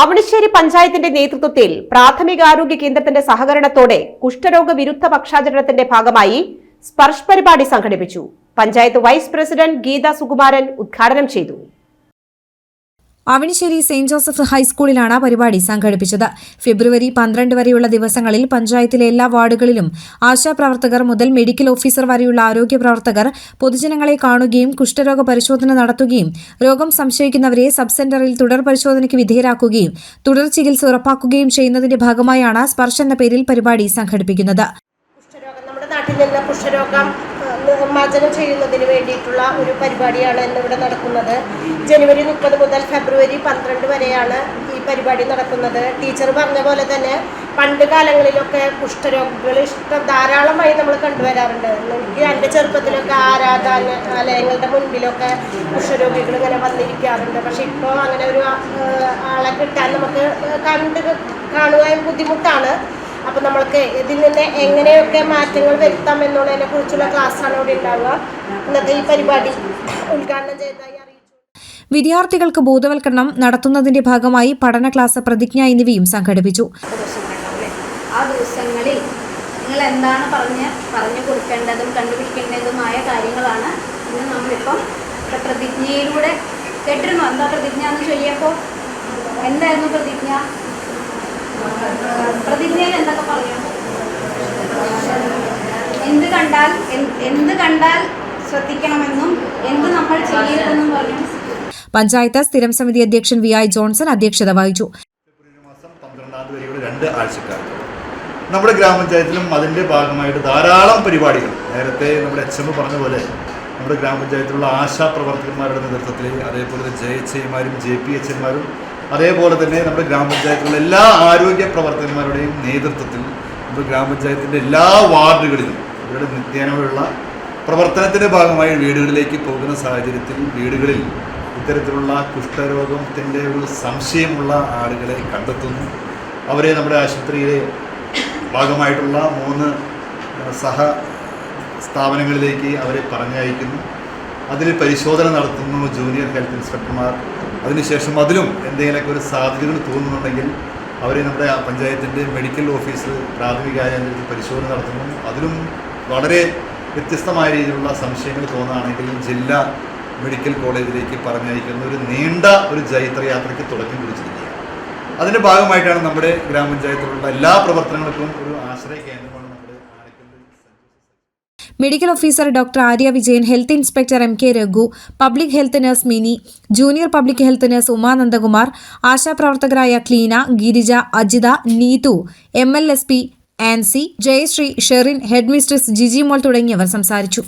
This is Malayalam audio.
അവണിശ്ശേരി പഞ്ചായത്തിന്റെ നേതൃത്വത്തിൽ പ്രാഥമികാരോഗ്യ കേന്ദ്രത്തിന്റെ സഹകരണത്തോടെ കുഷ്ഠരോഗ വിരുദ്ധ പക്ഷാചരണത്തിന്റെ ഭാഗമായി സ്പർശ് പരിപാടി സംഘടിപ്പിച്ചു. പഞ്ചായത്ത് വൈസ് പ്രസിഡന്റ് ഗീത സുകുമാരൻ ഉദ്ഘാടനം ചെയ്തു. അവണിശ്ശേരി സെയിന്റ് ജോസഫ് ഹൈസ്കൂളിലാണ് പരിപാടി സംഘടിപ്പിച്ചത്. ഫെബ്രുവരി പന്ത്രണ്ട് വരെയുള്ള ദിവസങ്ങളിൽ പഞ്ചായത്തിലെ എല്ലാ വാർഡുകളിലും ആശാപ്രവർത്തകർ മുതൽ മെഡിക്കൽ ഓഫീസർ വരെയുള്ള ആരോഗ്യ പ്രവർത്തകർ പൊതുജനങ്ങളെ കാണുകയും കുഷ്ഠരോഗ പരിശോധന നടത്തുകയും രോഗം സംശയിക്കുന്നവരെ സബ് സെന്ററിൽ തുടർ പരിശോധനയ്ക്ക് വിധേയരാക്കുകയും തുടർ ചികിത്സ ഉറപ്പാക്കുകയും ചെയ്യുന്നതിന്റെ ഭാഗമായാണ് സ്പർശ എന്ന പേരിൽ പരിപാടി സംഘടിപ്പിക്കുന്നത്. കുഷ്ഠരോഗം. നമ്മുടെ കുഷ്ഠരോഗം നിർമ്മാർജനം ചെയ്യുന്നതിന് വേണ്ടിയിട്ടുള്ള ഒരു പരിപാടിയാണ് ഇന്നിവിടെ നടക്കുന്നത്. ജനുവരി മുപ്പത് മുതൽ ഫെബ്രുവരി പന്ത്രണ്ട് വരെയാണ് ഈ പരിപാടി നടക്കുന്നത്. ടീച്ചർ പറഞ്ഞ പോലെ തന്നെ പണ്ട് കാലങ്ങളിലൊക്കെ കുഷ്ഠരോഗികൾ ഇഷ്ടം ധാരാളമായി നമ്മൾ കണ്ടുവരാറുണ്ട്. എനിക്ക് എന്റെ ചെറുപ്പത്തിലൊക്കെ ആരാധനാലയങ്ങളുടെ മുൻപിലൊക്കെ കുഷ്ഠരോഗികൾ ഇങ്ങനെ വന്നിരിക്കാറുണ്ട്. പക്ഷെ ഇപ്പോൾ അങ്ങനെ ഒരു ആളെ കിട്ടാൻ നമുക്ക് കണ്ട് കാണുവാൻ ബുദ്ധിമുട്ടാണ്. അപ്പോൾ നമ്മൾക്ക് ഇതിൽ നിന്ന് എങ്ങനെയൊക്കെ മാറ്റങ്ങൾ വരുത്താം എന്നുള്ളതിനെ കുറിച്ചുള്ള ക്ലാസ്സാണ് ഇവിടെ ഉണ്ടാവുക. ഇന്നത്തെ ഈ പരിപാടി ഉദ്ഘാടനം ചെയ്തതായി വിദ്യാർത്ഥികൾക്ക് ബോധവൽക്കരണം നടത്തുന്നതിന്റെ ഭാഗമായി പഠന ക്ലാസ് പ്രതിജ്ഞ എന്നിവയും സംഘടിപ്പിച്ചു. ആ ദിവസങ്ങളിൽ നിങ്ങൾ എന്താണ് പറഞ്ഞ് പറഞ്ഞു കൊടുക്കേണ്ടതും കണ്ടുപിടിക്കേണ്ടതുമായ കാര്യങ്ങളാണ് ഇന്ന് നമ്മളിപ്പം പ്ര- പ്രതിജ്ഞയിലൂടെ കേട്ടിരുന്നു? എന്താ പ്രതിജ്ഞ എന്ന് ചൊല്ലിയപ്പോൾ എന്തായിരുന്നു പ്രതിജ്ഞ? എന്ത് കണ്ടാൽ എന്ത് കണ്ടാൽ ശ്രദ്ധിക്കണമെന്നും എന്ത് നമ്മൾ ചെയ്യരുതെന്നും പറഞ്ഞു പഞ്ചായത്ത് സ്ഥിരം സമിതി അധ്യക്ഷൻ വി ഐ ജോൺസൺ അധ്യക്ഷത വഹിച്ചു. രണ്ട് നമ്മുടെ ഗ്രാമപഞ്ചായത്തിലും അതിന്റെ ഭാഗമായിട്ട് ധാരാളം പരിപാടികൾ. നേരത്തെ നമ്മുടെ എച്ച് എം പറഞ്ഞ പോലെ നമ്മുടെ ഗ്രാമപഞ്ചായത്തിലുള്ള ആശാ പ്രവർത്തകന്മാരുടെ നേതൃത്വത്തിൽ അതേപോലെ ജെ എച്ച് എമാരും ജെ പി എച്ച് എമാരും അതേപോലെ തന്നെ നമ്മുടെ ഗ്രാമപഞ്ചായത്തിലുള്ള എല്ലാ ആരോഗ്യ പ്രവർത്തകന്മാരുടെയും നേതൃത്വത്തിൽ നമ്മുടെ ഗ്രാമപഞ്ചായത്തിന്റെ എല്ലാ വാർഡുകളിലും ഇവരുടെ നിത്യേനയുള്ള പ്രവർത്തനത്തിന്റെ ഭാഗമായി വീടുകളിലേക്ക് പോകുന്ന സാഹചര്യത്തിൽ വീടുകളിൽ ഇത്തരത്തിലുള്ള കുഷ്ഠരോഗത്തിന്റെ ഒരു സംശയമുള്ള ആളുകളെ കണ്ടെത്തുന്നു. അവരെ നമ്മുടെ ആശുപത്രിയിലെ ഭാഗമായിട്ടുള്ള മൂന്ന് സഹ സ്ഥാപനങ്ങളിലേക്ക് അവരെ പറഞ്ഞയക്കുന്നു. അതിൽ പരിശോധന നടത്തുന്നു ജൂനിയർ ഹെൽത്ത് ഇൻസ്പെക്ടർമാർ അതിനുശേഷം അതിലും എന്തെങ്കിലുമൊക്കെ ഒരു സാധ്യതകൾ തോന്നുന്നുണ്ടെങ്കിൽ അവർ നമ്മുടെ പഞ്ചായത്തിന്റെ മെഡിക്കൽ ഓഫീസ് പ്രാഥമിക ആരോഗ്യത്തിൽ പരിശോധന നടത്തുന്നു. അതിലും വളരെ വ്യത്യസ്തമായ രീതിയിലുള്ള സംശയങ്ങൾ തോന്നുകയാണെങ്കിൽ ജില്ലാ മെഡിക്കൽ കോളേജിലേക്ക് പറഞ്ഞയക്കുന്ന ഒരു നീണ്ട ഒരു ജൈത്രയാത്രയ്ക്ക് തുടക്കം കുറിച്ചിരിക്കുകയാണ്. അതിന്റെ ഭാഗമായിട്ടാണ് നമ്മുടെ ഗ്രാമപഞ്ചായത്തിലുള്ള എല്ലാ പ്രവർത്തനങ്ങൾക്കും ഒരു ആശ്രയ കേന്ദ്രമാണ് medical officer doctor Arya Vijayan health inspector M K Raghu public health nurse Mini junior public health nurse Umanandakumar ആശാപ്രവർത്തകരായ Cleena Girija Ajitha Neethu M L S P Ancy Jayasree Sherin headmistress Jijimol തുടങ്ങിയവർ സംസാരിച്ചു.